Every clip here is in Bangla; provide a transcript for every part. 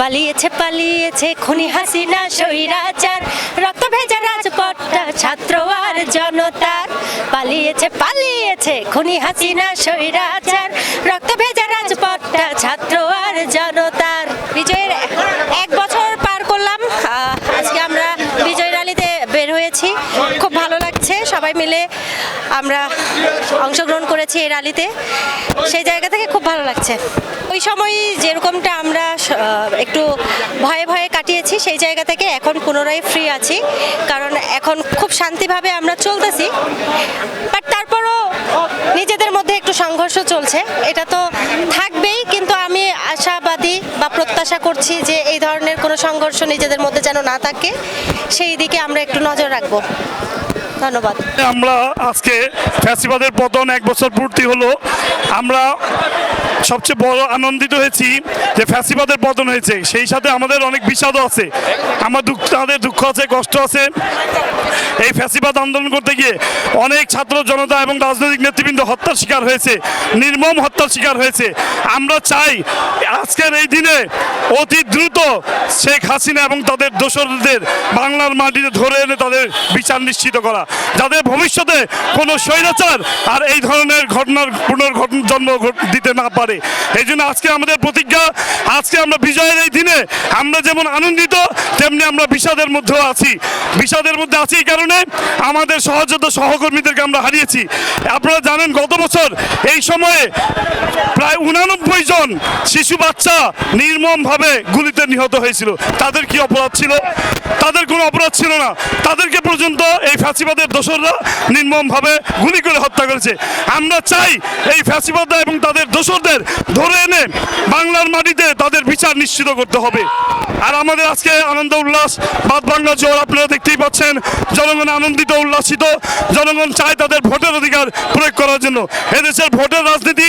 পালিয়েছে পালিয়েছে খুনি হাসিনা, স্বৈরাচার। রক্ত ভেজা রাজপথটা ছাত্র আর জনতার। পালিয়েছে পালিয়েছে খুনি হাসিনা, স্বৈরাচার। রক্ত ভেজা রাজপথটা ছাত্র আর জনতার। বিজয়ের এক বছর পার করলাম। আজকে আমরা বিজয় র্যালিতে বের হয়েছি। খুব ভালো সবাই মিলে আমরা অংশগ্রহণ করেছি এই র্যালিতে। সেই জায়গা থেকে খুব ভালো লাগছে। ওই সময় যেরকমটা আমরা একটু ভয়ে ভয়ে কাটিয়েছি, সেই জায়গা থেকে এখন পুনরায় ফ্রি আছি। কারণ এখন খুব শান্তিভাবে আমরা চলতেছি। বাট তারপরও নিজেদের মধ্যে একটু সংঘর্ষ চলছে। এটা তো থাকবেই, কিন্তু আমি আশাবাদী বা প্রত্যাশা করছি যে এই ধরনের কোনো সংঘর্ষ নিজেদের মধ্যে যেন না থাকে, সেই দিকে আমরা একটু নজর রাখব। ধন্যবাদ। আমরা আজকে ফ্যাসিবাদের পতন এক বছর পূর্তি হলো। আমরা সবচেয়ে বড় আনন্দিত হয়েছি যে ফ্যাসিবাদের পতন হয়েছে। সেই সাথে আমাদের অনেক বিষাদও আছে। আমার দুঃখ, তাদের দুঃখ আছে, কষ্ট আছে। এই ফ্যাসিবাদ আন্দোলন করতে গিয়ে অনেক ছাত্র জনতা এবং রাজনৈতিক নেতৃবৃন্দ হত্যার শিকার হয়েছে। নির্মম হত্যার শিকার হয়েছে। আমরা চাই আজকের এই দিনে অতি দ্রুত শেখ হাসিনা এবং তাদের দোসরদের বাংলার মাটিতে ধরে এনে তাদের বিচার নিশ্চিত করা। যাতে ভবিষ্যতে কোনো স্বৈরাচার আর এই ধরনের ঘটনার পুনর্ঘটন জন্ম দিতে না পারে। এই জন্য আজকে আমাদের প্রতিজ্ঞা, আজকে আমরা বিজয়ের এই দিনে আমরা যেমন আনন্দিত, তেমনি আমরা বিষাদের মধ্যেও আছি। বিষাদের মধ্যে আছি এই কারণে আমাদের সহযোদ্ধা সহকর্মীদেরকে আমরা হারিয়েছি। আপনারা জানেন, গত বছর এই সময়ে প্রায় উনানব্বই জন শিশু বাচ্চা নির্মমভাবে গুলিতে নিহত হয়েছিল। তাদের কি অপরাধ ছিল? তাদের কোনো অপরাধ ছিল না। তাদেরকে পর্যন্ত এই ফ্যাসিবাদের দোসররা নির্মমভাবে গুলি করে হত্যা করেছে। আমরা চাই এই ফ্যাসিবাদা এবং তাদের দোসরদের ধরে এনে বাংলার মাটিতে তাদের বিচার নিশ্চিত করতে হবে। আর আমাদের আজকে আনন্দ উল্লাস, বাদ বাংলা জোর আপনারা দেখতেই পাচ্ছেন। জনগণ আনন্দিত, উল্লাসিত, জনগণ চায় তাদের ভোটের অধিকার প্রয়োগ করার জন্য। এদেশের ভোটের রাজনীতি,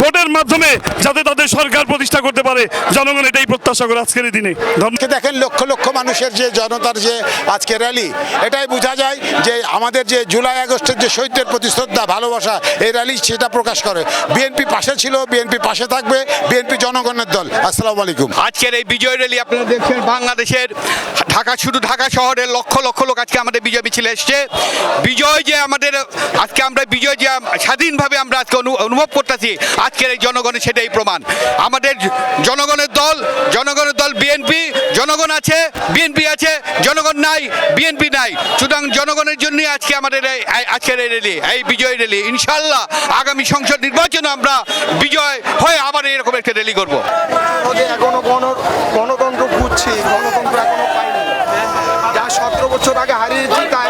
ভোটের মাধ্যমে যাতে তাদের সরকার প্রতিষ্ঠা করতে পারে। জনগণ এটাই প্রত্যাশা করে আজকের এই দিনে। দেখেন লক্ষ লক্ষ মানুষের যে জনতার যে আজকে র্যালি এটাই বোঝা যায় যে আমাদের যে জুলাই আগস্টের যে শহীদদের প্রতি শ্রদ্ধা ভালোবাসা এই র্যালি সেটা প্রকাশ করে। বিএনপি পাশে ছিল বিএনপি পাশে থাকবে বিএনপি জনগণের দল। আসসালামু আলাইকুম। আজকের এই বিজয় র্যালি আপনারা দেখছেন বাংলাদেশের ঢাকা শুধু ঢাকা শহরের লক্ষ লক্ষ লোক আজকে আমাদের বিজয় মিছিলে এসছে। বিজয় যে আমাদের আজকে আমরা বিজয় যে স্বাধীনভাবে আমরা আজকে অনু- অনুভব করতেছি আজকের এই জনগণের সেটাই প্রমাণ। আমাদের জনগণের দল জনগণের দল বিএনপি, জনগণ আছে, বিএনপি আছে, জনগণ নাই, বিএনপি নাই। সুতরাং জনগণের জন্যই আজকে আমাদের আজকের এই র্যালি এই বিজয় র্যালি ইনশাল্লাহ আগামী সংসদ নির্বাচনে আমরা বিজয় হয়ে আবার এরকম একটা র্যালি করব। গণতন্ত্র খুঁজছি, গণতন্ত্র এখনও পাইনি। যা সতেরো বছর আগে হারিয়েছি তা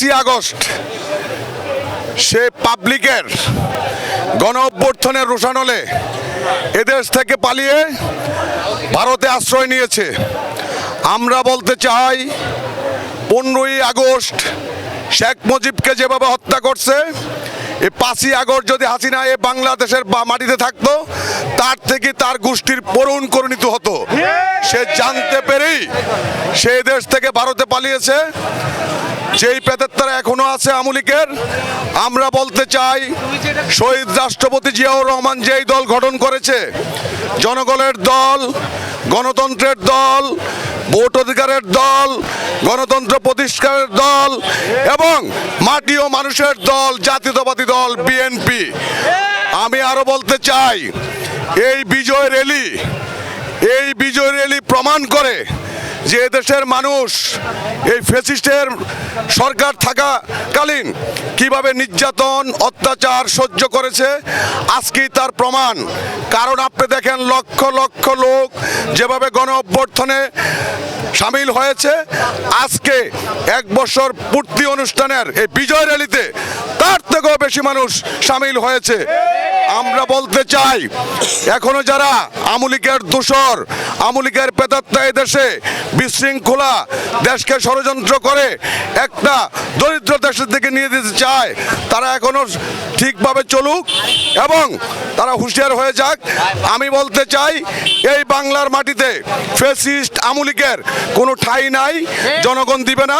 পাঁচই আগস্ট, সে পাবলিকের গণ অভ্যর্থনের রোষানলে এদেশ থেকে পালিয়ে ভারতে আশ্রয় নিয়েছে। আমরা বলতে চাই, পনেরোই আগস্ট শেখ মুজিবকে যেভাবে হত্যা করছে এই পাঁচই আগস্ট যদি হাসিনা এ বাংলাদেশের মাটিতে থাকতো, তার থেকে তার গোষ্ঠীর পরুণ করিণীত হতো। সে জানতে পেরেই সে দেশ থেকে ভারতে পালিয়েছে। যেই পেতের এখনও আছে আমলিকের, আমরা বলতে চাই, শহীদ রাষ্ট্রপতি জিয়াউর রহমান যেই দল গঠন করেছে, জনগণের দল, গণতন্ত্রের দল, ভোট অধিকারের দল, গণতন্ত্র প্রতিষ্ঠানের দল, এবং মাটি ও মানুষের দল, জাতীয়তাবাদী দল, বিএনপি। আমি আরও বলতে চাই, এই বিজয় র্যালি, এই বিজয় র্যালি প্রমাণ করে যে দেশের মানুষ এই ফেসিস্টের সরকার থাকাকালীন কীভাবে নির্যাতন, অত্যাচার সহ্য করেছে, আজকেই তার প্রমাণ। কারণ আপনি দেখেন লক্ষ লক্ষ লোক যেভাবে গণ অভ্যর্থনে সামিল হয়েছে, আজকে এক বছর পূর্তি অনুষ্ঠানের এই বিজয় র্যালিতে তার থেকেও বেশি মানুষ সামিল হয়েছে। আমরা বলতে চাই, এখনও যারা আমলিকের দূষর, আমলিকের পেতাত্তা এই দেশে বিশৃঙ্খলা, দেশকে ষড়যন্ত্র করে একটা দরিদ্র দেশের দিকে নিয়ে দিতে চায়, তারা এখনও ঠিকভাবে চলুক এবং তারা হুঁশিয়ার হয়ে যাক। আমি বলতে চাই, এই বাংলার মাটিতে ফেসিস্ট আমলিকের কোনো ঠাঁই নাই, জনগণ দিবে না।